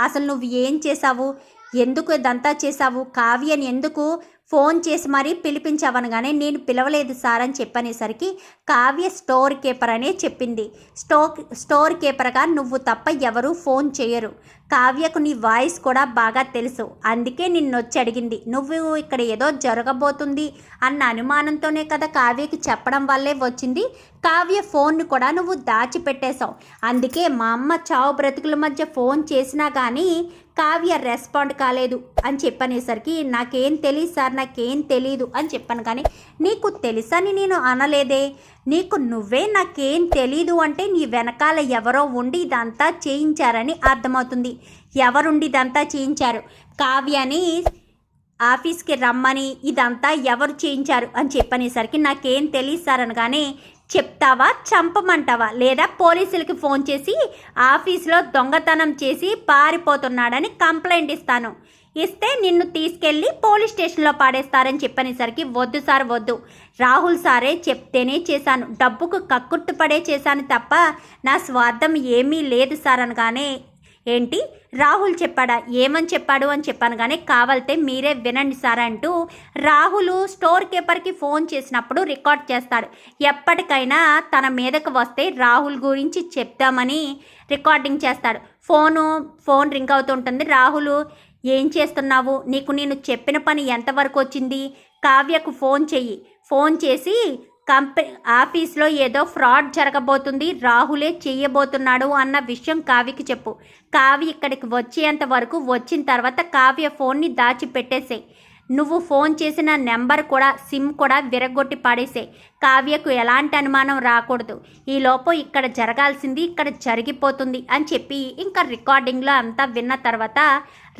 అసలు నువ్వు ఏం చేశావు? ఎందుకు ఇదంతా చేశావు? కావ్యని ఎందుకు ఫోన్ చేసి మరీ పిలిపించావనగానే నేను పిలవలేదు సార్ అని చెప్పనేసరికి కావ్య స్టోర్ కీపర్ అనే చెప్పింది. స్టో స్టోర్ కీపర్గా నువ్వు తప్ప ఎవరూ ఫోన్ చేయరు. కావ్యకు నీ వాయిస్ కూడా బాగా తెలుసు. అందుకే నిన్నొచ్చి అడిగింది. నువ్వు ఇక్కడ ఏదో జరగబోతుంది అన్న అనుమానంతోనే కదా కావ్యకి చెప్పడం వల్లే వచ్చింది. కావ్య ఫోన్ను కూడా నువ్వు దాచిపెట్టేశావు. అందుకే మా అమ్మ చావు బ్రతుకుల మధ్య ఫోన్ చేసినా కానీ కావ్య రెస్పాండ్ కాలేదు అని చెప్పనేసరికి నాకేం తెలియదు సార్ నాకేం తెలీదు అని చెప్పాను. కానీ నీకు తెలుసని నేను అనలేదే. నీకు నువ్వే నాకేం తెలీదు అంటే నీ వెనకాల ఎవరో ఉండి ఇదంతా చేయించారని అర్థమవుతుంది. ఎవరుండి ఇదంతా చేయించారు? కావ్యని ఆఫీస్కి రమ్మని ఇదంతా ఎవరు చేయించారు అని చెప్పనేసరికి నాకేం తెలియదు సార్ అనగానే చెప్తావా చంపమంటావా? లేదా పోలీసులకి ఫోన్ చేసి ఆఫీస్లో దొంగతనం చేసి పారిపోతున్నాడని కంప్లైంట్ ఇస్తాను. ఇస్తే నిన్ను తీసుకెళ్ళి పోలీస్ స్టేషన్లో పాడేస్తారని చెప్పనేసరికి వద్దు సార్ వద్దు. రాహుల్ సారే చెప్తేనే చేశాను. డబ్బుకు కక్కుట్టు పడే చేశాను తప్ప నా స్వార్థం ఏమీ లేదు సార్ అనగానే ఏంటి? రాహుల్ చెప్పాడా? ఏమని చెప్పాడు అని చెప్పాను కానీ కావాలితే మీరే వినండి సార్ అంటూ రాహుల్ స్టోర్ కీపర్కి ఫోన్ చేసినప్పుడు రికార్డ్ చేస్తాడు. ఎప్పటికైనా తన మీదకు వస్తే రాహుల్ గురించి చెప్తామని రికార్డింగ్ చేస్తాడు. ఫోను ఫోన్ రింగ్ అవుతుంటుంది. రాహుల్ ఏం చేస్తున్నావు? నీకు నేను చెప్పిన పని ఎంతవరకు వచ్చింది? కావ్యకు ఫోన్ చెయ్యి. ఫోన్ చేసి కంపెనీ ఆఫీస్లో ఏదో ఫ్రాడ్ జరగబోతుంది రాహులే చేయబోతున్నాడు అన్న విషయం కావ్యకి చెప్పు. కావ్య ఇక్కడికి వచ్చేంత వరకు వచ్చిన తర్వాత కావ్య ఫోన్ని దాచిపెట్టేసే నువ్వు ఫోన్ చేసిన నెంబర్ కూడా సిమ్ కూడా విరగొట్టి పాడేసే కావ్యకు ఎలాంటి అనుమానం రాకూడదు. ఈ లోపం ఇక్కడ జరగాల్సింది ఇక్కడ జరిగిపోతుంది అని చెప్పి ఇంకా రికార్డింగ్లో అంతా విన్న తర్వాత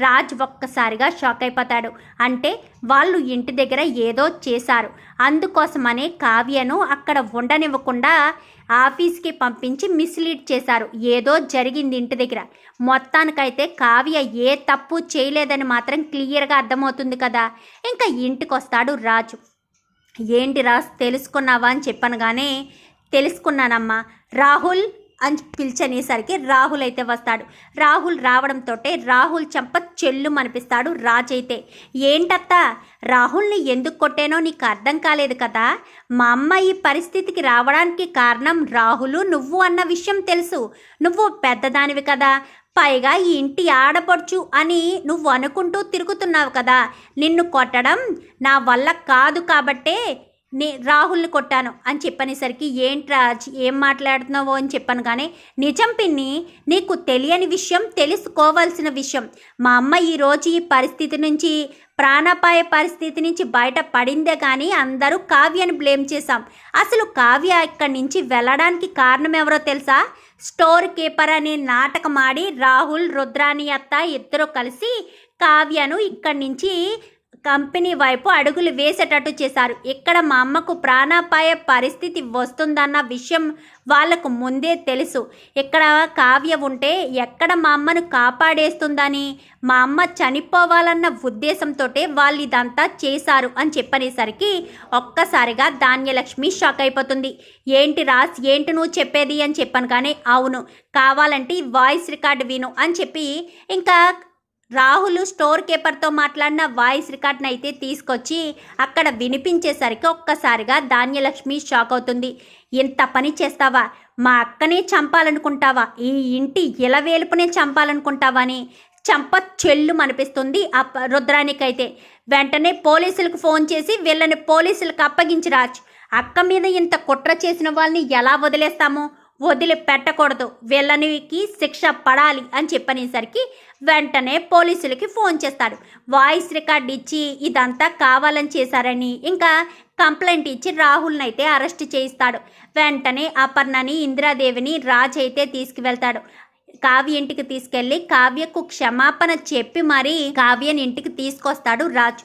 రాజ్ ఒక్కసారిగా షాక్ అయిపోతాడు. అంటే వాళ్ళు ఇంటి దగ్గర ఏదో చేశారు. అందుకోసమనే కావ్యను అక్కడ ఉండనివ్వకుండా ఆఫీస్కి పంపించి మిస్లీడ్ చేశారు. ఏదో జరిగింది ఇంటి దగ్గర. మొత్తానికైతే కావ్య ఏ తప్పు చేయలేదని మాత్రం క్లియర్గా అర్థమవుతుంది కదా. ఇంకా ఇంటికి వస్తాడు రాజు. ఏంటి రాజు తెలుసుకున్నావా అని చెప్పనగానే తెలుసుకున్నానమ్మా. రాహుల్ అని పిలిచనేసరికి రాహుల్ అయితే వస్తాడు. రాహుల్ రావడంతో రాహుల్ చంప చెల్లు అనిపిస్తాడు రాజ్ అయితే ఏంటత్తా రాహుల్ని ఎందుకు కొట్టానో నీకు అర్థం కాలేదు కదా? మా అమ్మ ఈ పరిస్థితికి రావడానికి కారణం రాహులు నువ్వు అన్న విషయం తెలుసు. నువ్వు పెద్దదానివి కదా. పైగా ఈ ఇంటి ఆడపడుచు అని నువ్వు అనుకుంటూ తిరుగుతున్నావు కదా. నిన్ను కొట్టడం నా వల్ల కాదు కాబట్టే నే రాహుల్ని కొట్టాను అని చెప్పనేసరికి ఏంట్రా ఏం మాట్లాడుతున్నావో అని చెప్పాను కానీ నిజం పిన్ని నీకు తెలియని విషయం తెలుసుకోవాల్సిన విషయం. మా అమ్మ ఈరోజు ఈ పరిస్థితి నుంచి ప్రాణాపాయ పరిస్థితి నుంచి బయట పడిందే కానీ అందరూ కావ్యని బ్లేమ్ చేశాం. అసలు కావ్య ఇక్కడి నుంచి వెళ్ళడానికి కారణం ఎవరో తెలుసా? స్టోర్ కీపర్ అనే నాటకం ఆడి రాహుల్ రుద్రాని అత్త ఇద్దరు కలిసి కావ్యను ఇక్కడి నుంచి కంపెనీ వైపు అడుగులు వేసేటట్టు చేశారు. ఇక్కడ మా అమ్మకు ప్రాణాపాయ పరిస్థితి వస్తుందన్న విషయం వాళ్ళకు ముందే తెలుసు. ఇక్కడ కావ్య ఉంటే ఎక్కడ మా అమ్మను కాపాడేస్తుందని మా అమ్మ చనిపోవాలన్న ఉద్దేశంతో వాళ్ళు ఇదంతా చేశారు అని చెప్పనేసరికి ఒక్కసారిగా ధాన్యలక్ష్మి షాక్ అయిపోతుంది. ఏంటి రాస్ ఏంటి నువ్వు చెప్పేది అని చెప్పాను కానీ అవును కావాలంటే వాయిస్ రికార్డు విను అని చెప్పి ఇంకా రాహుల్ స్టోర్ కీపర్తో మాట్లాడిన వాయిస్ రికార్డ్ని అయితే తీసుకొచ్చి అక్కడ వినిపించేసరికి ఒక్కసారిగా ధాన్యలక్ష్మి షాక్ అవుతుంది. ఇంత పని చేస్తావా? మా అక్కనే చంపాలనుకుంటావా? ఈ ఇంటి ఇలవేలుపునే చంపాలనుకుంటావా అని చంప చెల్లు అనిపిస్తుంది ఆ రుద్రానికైతే. వెంటనే పోలీసులకు ఫోన్ చేసి వీళ్ళని పోలీసులకు అప్పగించి రాజ్. అక్క మీద ఇంత కుట్ర చేసిన వాళ్ళని ఎలా వదిలేస్తాము? వదిలి పెట్టకూడదు. వీళ్ళనికి శిక్ష పడాలి అని చెప్పనేసరికి వెంటనే పోలీసులకి ఫోన్ చేస్తాడు వాయిస్ రికార్డ్ ఇచ్చి ఇదంతా కావాలని చేశారని ఇంకా కంప్లైంట్ ఇచ్చి రాహుల్ని అయితే అరెస్ట్ చేయిస్తాడు. వెంటనే అపర్ణని ఇందిరాదేవిని రాజ్ అయితే తీసుకువెళ్తాడు. కావ్య ఇంటికి తీసుకెళ్ళి కావ్యకు క్షమాపణ చెప్పి మరీ కావ్యని ఇంటికి తీసుకొస్తాడు రాజు.